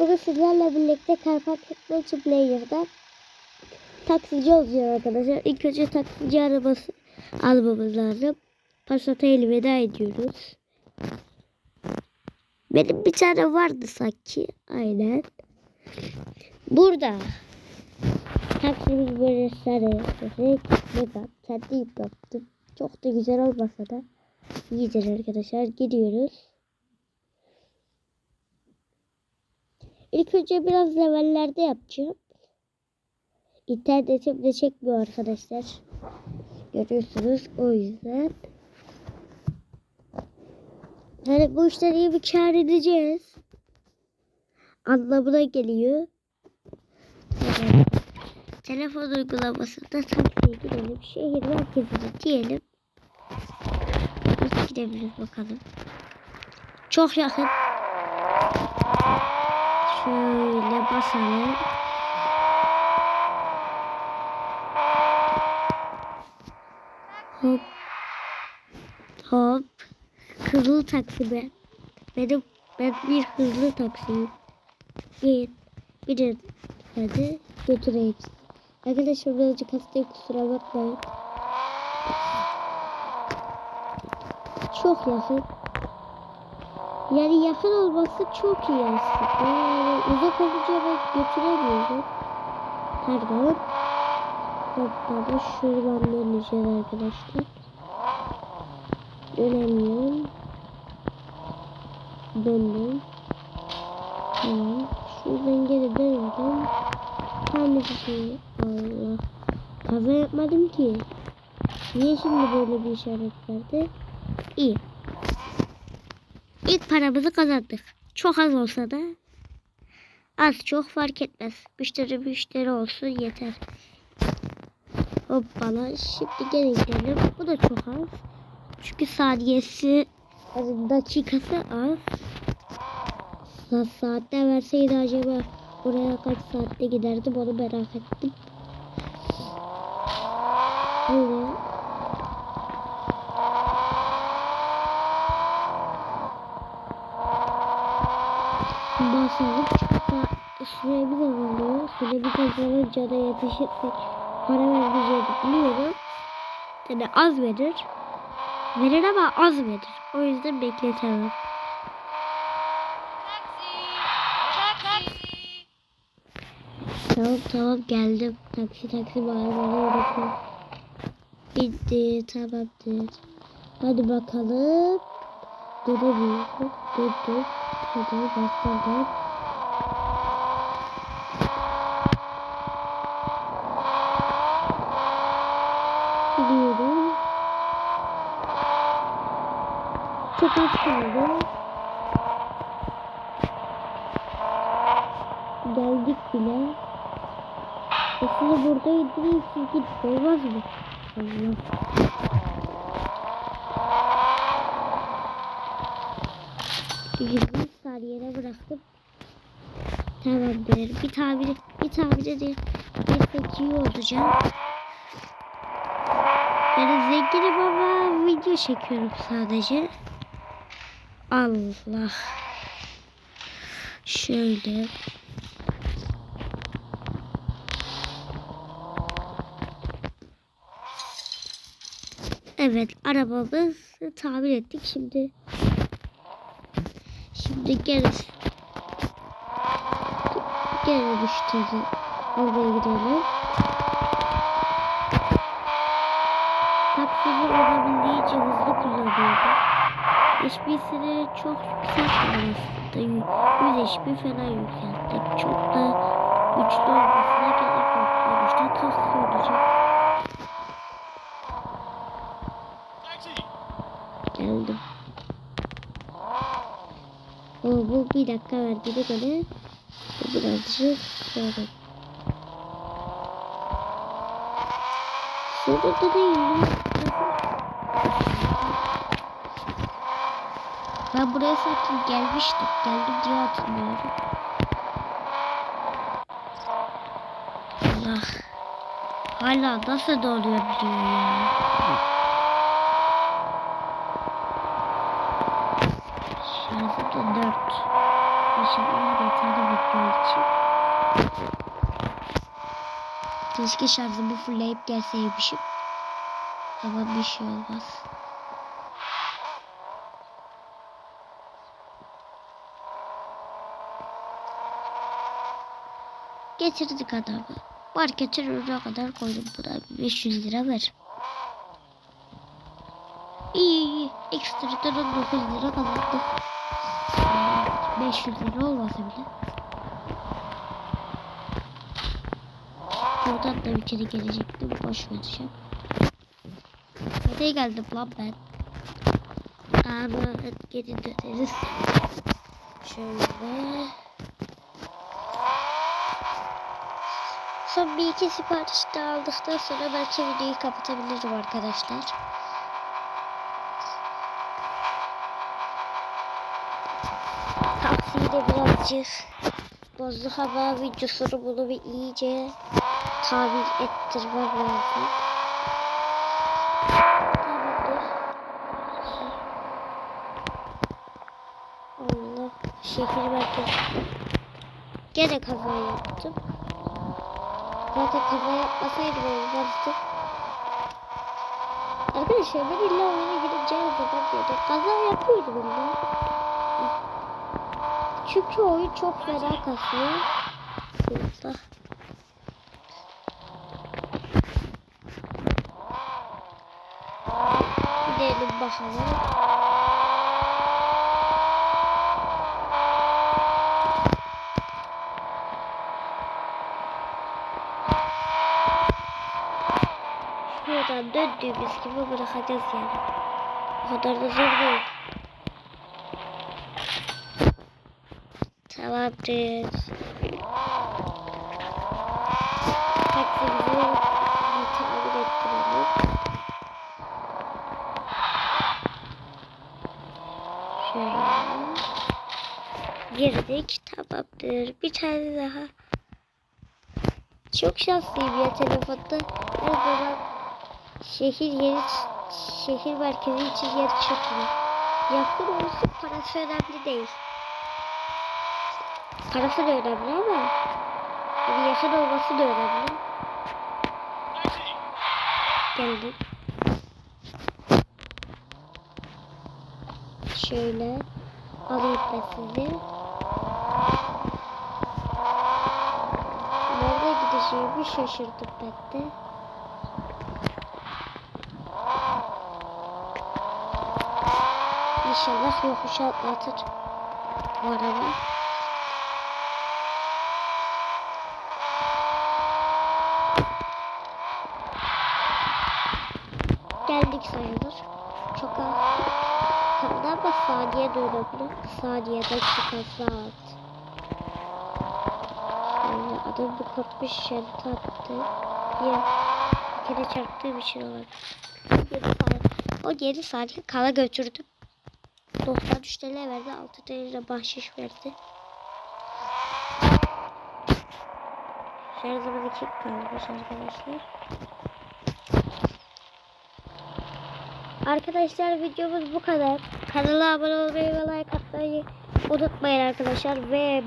Bugün sizlerle birlikte Karpat Multiplayer'da taksici olacağız arkadaşlar. İlk önce taksici arabası almamız lazım. Passat'a elveda ediyoruz. Benim bir tane vardı sanki. Aynen. Burada. Taksimiz böyle sarı yaptık. Ben kendim yaptım. Çok da güzel olmasa da iyidir arkadaşlar. Gidiyoruz. İlk önce biraz levellerde yapacağım. İnternetim de çekmiyor arkadaşlar. Görüyorsunuz o yüzden. Yani bu işten iyi bir kar edeceğiz. Anlamına geliyor. Telefon uygulamasında taksiye gidelim. Şehir merkezine diyelim. Nasıl gidebiliriz bakalım. Çok yakın. Şöyle basalım. Hop. Hop. Hızlı taksi ben. Benim ben bir hızlı taksiyim. Git. Bir hadi götüreyim. Arkadaşlar birazcık hastayım kusura bakmayın. Çok yakın. Yani yakın olması çok iyi aslında. Yani uzak olunca ben götüremiyorum. Pardon. Hatta da şuradan döneceğiz arkadaşlar. Dönemiyorum. Döndüm. Tamam. Şuradan geri dönüyorum. Tam şey. Allah. Kaza yapmadım ki. Niye şimdi böyle bir işaret verdi? İyi. İlk paramızı kazandık. Çok az olsa da az çok fark etmez. Müşteri müşteri olsun yeter. Hoppala. Şimdi gene gidelim. Bu da çok az. Çünkü saniyesi dakikası az. Sa saatte verseydi acaba oraya kaç saatte giderdim onu merak ettim. Böyle basalım. Çıksa süremiz azalıyor. Süremiz azalınca da yetişirsek para vermeyeceğini biliyorum. Yani az verir. Verir ama az verir. O yüzden bekletemem. Tamam tamam geldim. Taksi taksi bağırmanı unutma. Bitti tamamdır. Hadi bakalım. Duramıyorum. Durdum. Hadi bastırdım. Gidiyorum. Çok az kaldı. Geldik bile. Aslında burada indireyim siz gidip olmaz mı? Allah. Bıraktım. Tamamdır. Bir tabiri, bir tabiri de bir iyi olacağım. Yani zenginim ama video çekiyorum sadece. Allah. Şöyle. Evet arabamızı tamir ettik. Şimdi şimdi geri geri müşteri oraya gidelim. Taksimi olabildiğince hızlı kullanıyorum. HP'sini çok yükseltmedim aslında. 100 HP falan yükselttim. Çok da güçlü olmasına gerek yok. Sonuçta taksi olacak. Geldim. O bu bir dakika verdiğine göre birazcık sonra. Şurada değil mi? Ben buraya sanki gelmiştim. Geldim diye hatırlıyorum. Allah. Hala nasıl doluyor biliyor ya. Şarjı da 4. İnşallah yeter. Yeni video için. Keşke şarjımı fullleyip gelseymişim. Ama bir şey olmaz. Getirdik adamı. Marketin önüne kadar koydum buna. 500 lira ver. İyi iyi. Ekstradan 19 lira kazandık. Ee, 500 lira olmasa bile. Buradan da içeri gelecektim. Boş vereceğim. Nereye geldim lan ben? Ama geri döneriz. Şöyle. Son bir iki sipariş daha aldıktan sonra belki videoyu kapatabilirim arkadaşlar. Taksiyi de birazcık bozduk ama videosunu bunu bir iyice tabir ettirmem lazım. Allah şehir merkezi. Gene kaza yaptım. Zaten kaza yapmasaydım olmazdı. Arkadaşlar ben illa oyuna gideceğim zaman diyordu. Kaza yapıyordum ben. Çünkü oyun çok fena kasıyor. Burada. Gidelim bakalım. Şuradan döndüğümüz gibi bırakacağız yani. O kadar da zor değil. Tamamdır. Taksimizi tamir ettirelim. Şöyle. Girdik. Tamamdır. Bir tane daha. Çok şanslıyım ya telefonda. Her zaman şehir yeri şehir merkezi için yer çıkmıyor. Yakın olsun parası önemli değil. Parası da önemli ama yani yakın olması da önemli. Geldik. Şöyle alayım ben sizi. Nerede gideceğimi şaşırdım ben de. İnşallah yokuşu atlatır. Bu araba. Geldik sayılır. Çok az. Kaldı ama saniye dönebilir. Saniye dakika saat. Yani adam bir korkmuş şerite attı. Ya bir kere için olabilir. 7 saniye. O 7 saniye kala götürdüm. 93 TL verdi. 6 TL bahşiş verdi. Zaman iki kalmış arkadaşlar. Arkadaşlar videomuz bu kadar. Kanala abone olmayı ve like atmayı unutmayın arkadaşlar. Ve